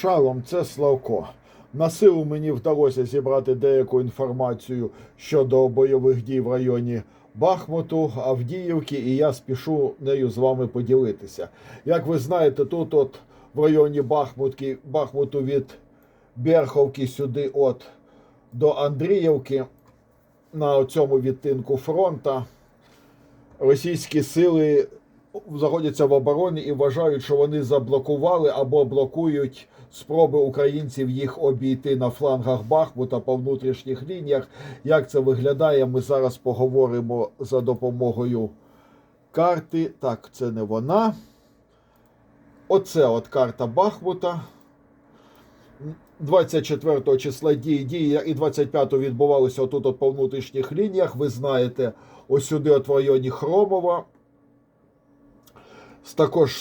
Шалом, це Славко. На силу мені вдалося зібрати деяку інформацію щодо бойових дій в районі Бахмуту, Авдіївки, і я спішу нею з вами поділитися. Як ви знаєте, тут от в районі Бахмутки, Бахмуту від Берховки сюди от до Андріївки на цьому відтинку фронта російські сили знаходяться в обороні і вважають, що вони заблокували або блокують спроби українців їх обійти на флангах Бахмута по внутрішніх лініях. Як це виглядає, ми зараз поговоримо за допомогою карти. Так, це не вона. Оце от карта Бахмута. 24 числа дії дії і 25-го відбувалися отут от по внутрішніх лініях. Ви знаєте, ось сюди от в районі Хромова. Також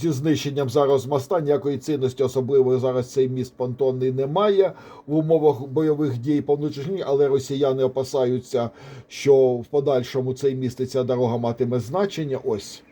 зі знищенням зараз моста ніякої цінності особливої зараз цей міст понтонний немає в умовах бойових дій по внутрішній, але росіяни опасаються, що в подальшому цей міст і ця дорога матиме значення. Ось.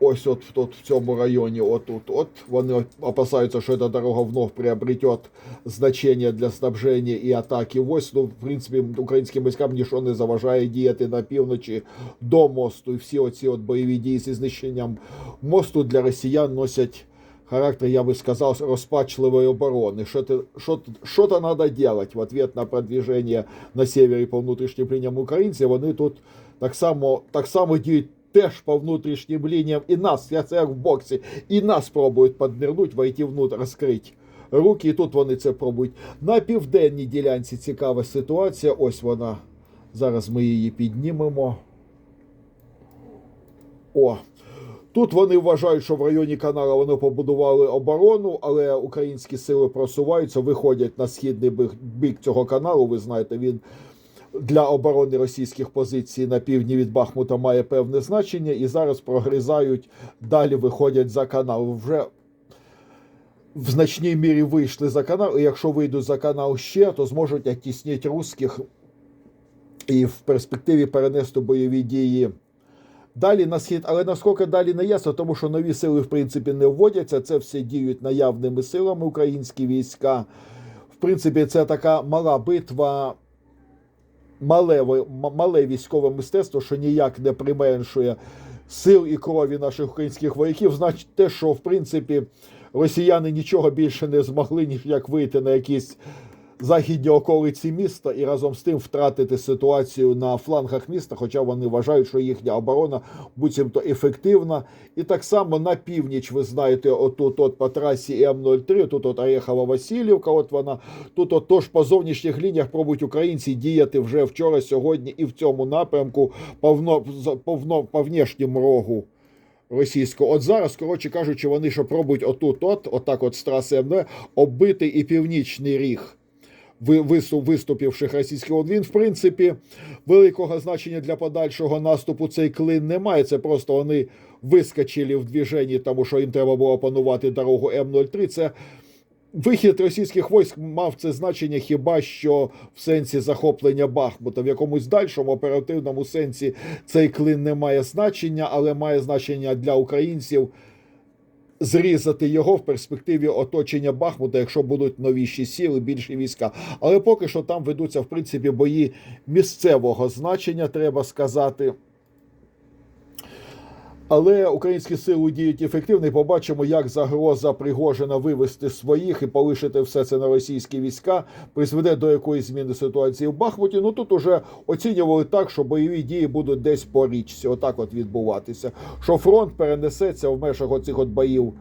Ось от тут в цьому районі, отут, от вони опасаються, що ця дорога вновь приобретет значення для снабження і атаки. Ось, ну, в принципі, українським військам нічого не заважає діяти на півночі до мосту. І всі оці от бойові дії зі знищенням мосту для росіян носять характер, я би сказав, розпачливої оборони. Що то що, що то треба робити в ответ на продвіження на севері по внутрішнім лініям українців. Вони тут так само, так само діють теж по внутрішнім лініям і нас, я це як в боксі, і нас пробують піднирнуть, войти внутрь, розкрити руки, і тут вони це пробують. На південній ділянці цікава ситуація. Ось вона. Зараз ми її піднімемо. О. Тут вони вважають, що в районі канала вони побудували оборону, але українські сили просуваються, виходять на східний бік, цього каналу. Ви знаєте, він для оборони російських позицій на півдні від Бахмута має певне значення, і зараз прогризають, далі виходять за канал. Вже в значній мірі вийшли за канал, і якщо вийдуть за канал ще, то зможуть оттіснити русських і в перспективі перенести бойові дії. Далі на схід, але наскільки далі не ясно, тому що нові сили, в принципі, не вводяться. Це все діють наявними силами українські війська. В принципі, це така мала битва мале, мале військове мистецтво, що ніяк не применшує сил і крові наших українських вояків, значить те, що в принципі росіяни нічого більше не змогли, ніж як вийти на якісь західні околиці міста і разом з тим втратити ситуацію на флангах міста, хоча вони вважають, що їхня оборона буцімто ефективна. І так само на північ, ви знаєте, отут от по трасі М03, тут от Орехова Васильівка, от вона, тут от тож по зовнішніх лініях пробують українці діяти вже вчора, сьогодні і в цьому напрямку по, по, по внешньому рогу. Російського, от зараз, коротше кажучи, вони що пробують отут, от, отак, от з траси МД, оббити і північний ріг виступивших російських він, в принципі, великого значення для подальшого наступу цей клин не має. Це просто вони вискочили в движенні, тому що їм треба було опанувати дорогу М03. Це вихід російських військ мав це значення хіба що в сенсі захоплення Бахмута. В якомусь дальшому оперативному сенсі цей клин не має значення, але має значення для українців зрізати його в перспективі оточення Бахмута, якщо будуть новіші сіли, більші війська. Але поки що там ведуться в принципі бої місцевого значення, треба сказати. Але українські сили діють ефективно і побачимо, як загроза Пригожина вивести своїх і полишити все це на російські війська, призведе до якоїсь зміни ситуації в Бахмуті. Ну тут уже оцінювали так, що бойові дії будуть десь по річці, отак от відбуватися. Що фронт перенесеться в межах оцих от боїв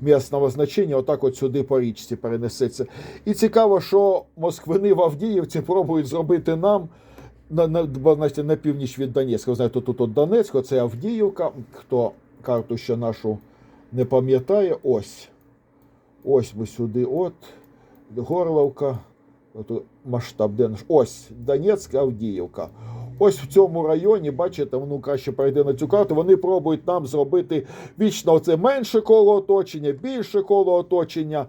місного значення, отак от сюди по річці перенесеться. І цікаво, що москвини в Авдіївці пробують зробити нам на на, на, на північ від Донецька. Ви знаєте, тут от Донецьк, це Авдіївка. Хто карту ще нашу не пам'ятає, ось. Ось ми сюди, от, Горловка, от масштаб, де наш? Ось Донецьк, Авдіївка. Ось в цьому районі, бачите, ну краще перейде на цю карту. Вони пробують нам зробити вічно оце менше коло оточення, більше коло оточення.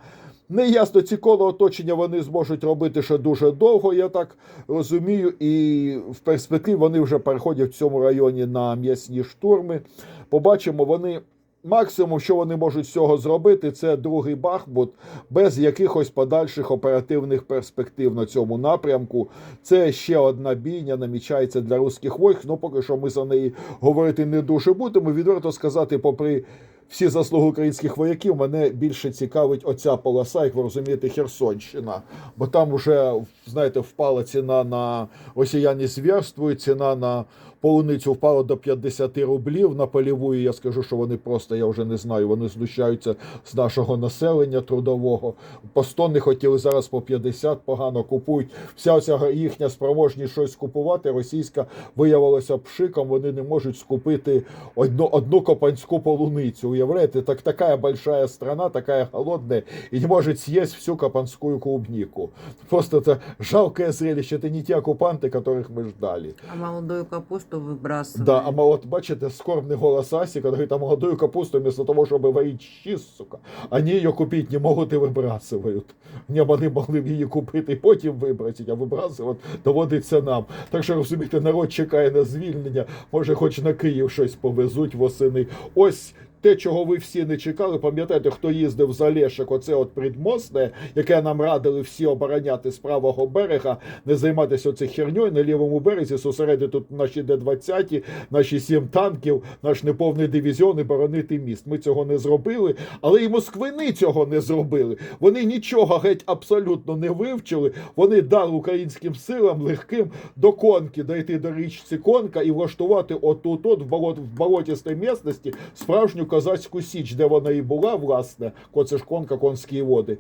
Неясно, ці коло оточення вони зможуть робити ще дуже довго, я так розумію. І в перспективі вони вже переходять в цьому районі на м'ясні штурми. Побачимо, вони максимум, що вони можуть з цього зробити, це другий Бахмут без якихось подальших оперативних перспектив на цьому напрямку. Це ще одна бійня намічається для руських войск. Ну поки що ми за неї говорити не дуже будемо. Відверто сказати, попри всі заслуги українських вояків, мене більше цікавить оця полоса, як ви розумієте, Херсонщина. Бо там вже, знаєте, впала ціна на росіяни звірствують, ціна на полуницю впала до 50 рублів. На поліву я скажу, що вони просто, я вже не знаю, вони знущаються з нашого населення трудового. По 100 не хотіли зараз по 50 погано купують. Вся оця їхня спроможність щось купувати, російська виявилася пшиком, вони не можуть скупити одну, одну копанську полуницю Уявляєте, так такая большая страна, такая голодная, и не может съесть всю копанскую клубнику. Просто это жалкое зрелище, это не те оккупанты, которых мы ждали. А молодую капусту выбрасывают. Да, а мо- от бачите, скорбный голос Асика, говорит, а молодую капусту вместо того, чтобы варить щи, сука, они ее купить не могут и вибрасують. Не вони могли б її купити і потім вибрати, а вибрасувати доводиться нам. Так що розумієте, народ чекає на звільнення, може, хоч на Київ щось повезуть восени. Ось. те, чого ви всі не чекали, пам'ятаєте, хто їздив за Лешик, оце от предмостне, яке нам радили всі обороняти з правого берега, не займатися оце херньою на лівому березі, зосередити тут наші Д-20, наші сім танків, наш неповний дивізіон і боронити міст. Ми цього не зробили, але і москвини цього не зробили. Вони нічого геть абсолютно не вивчили. Вони дали українським силам легким до конки дойти до річці Конка і влаштувати отут, от в болот в болотістій місності справжню козацьку січ, де вона і була, власне, ко ж конка, конські води.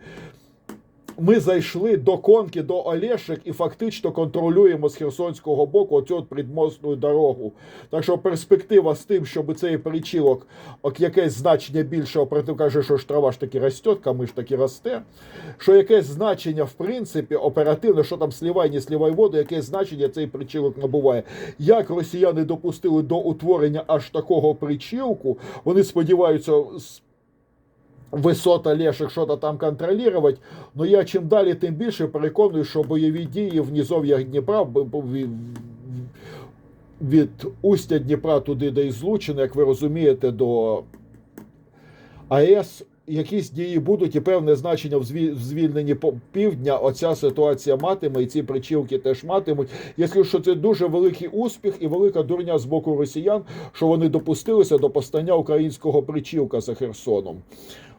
Ми зайшли до конки, до Олешек і фактично контролюємо з Херсонського боку оцю от дорогу. Так що перспектива з тим, щоб цей причілок ок, якесь значення більше, оператив каже, що ж трава ж таки росте, камиш таки росте. Що якесь значення, в принципі, оперативне, що там слівай, не слівай воду, якесь значення цей причілок набуває. Як росіяни допустили до утворення аж такого причілку, вони сподіваються. Висота леших що-то там контролювати. Но я чим далі, тим більше переконую, що бойові дії в низов'ях Дніпра від устя Дніпра туди, де і злучено, як ви розумієте, до АЕС. Якісь дії будуть і певне значення в звільненні півдня. Оця ситуація матиме, і ці причілки теж матимуть. Я скажу, що це дуже великий успіх і велика дурня з боку росіян, що вони допустилися до постання українського причілка за Херсоном.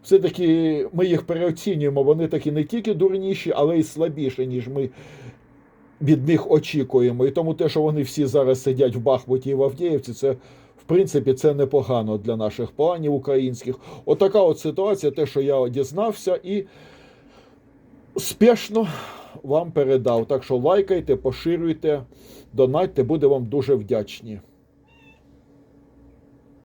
Все-таки ми їх переоцінюємо. Вони такі не тільки дурніші, але й слабіші, ніж ми від них очікуємо. І тому те, що вони всі зараз сидять в Бахмуті і в Авдіївці, це в принципі це непогано для наших планів українських. Отака от ситуація, те, що я дізнався, і спешно вам передав. Так що лайкайте, поширюйте, донатьте, буде вам дуже вдячні.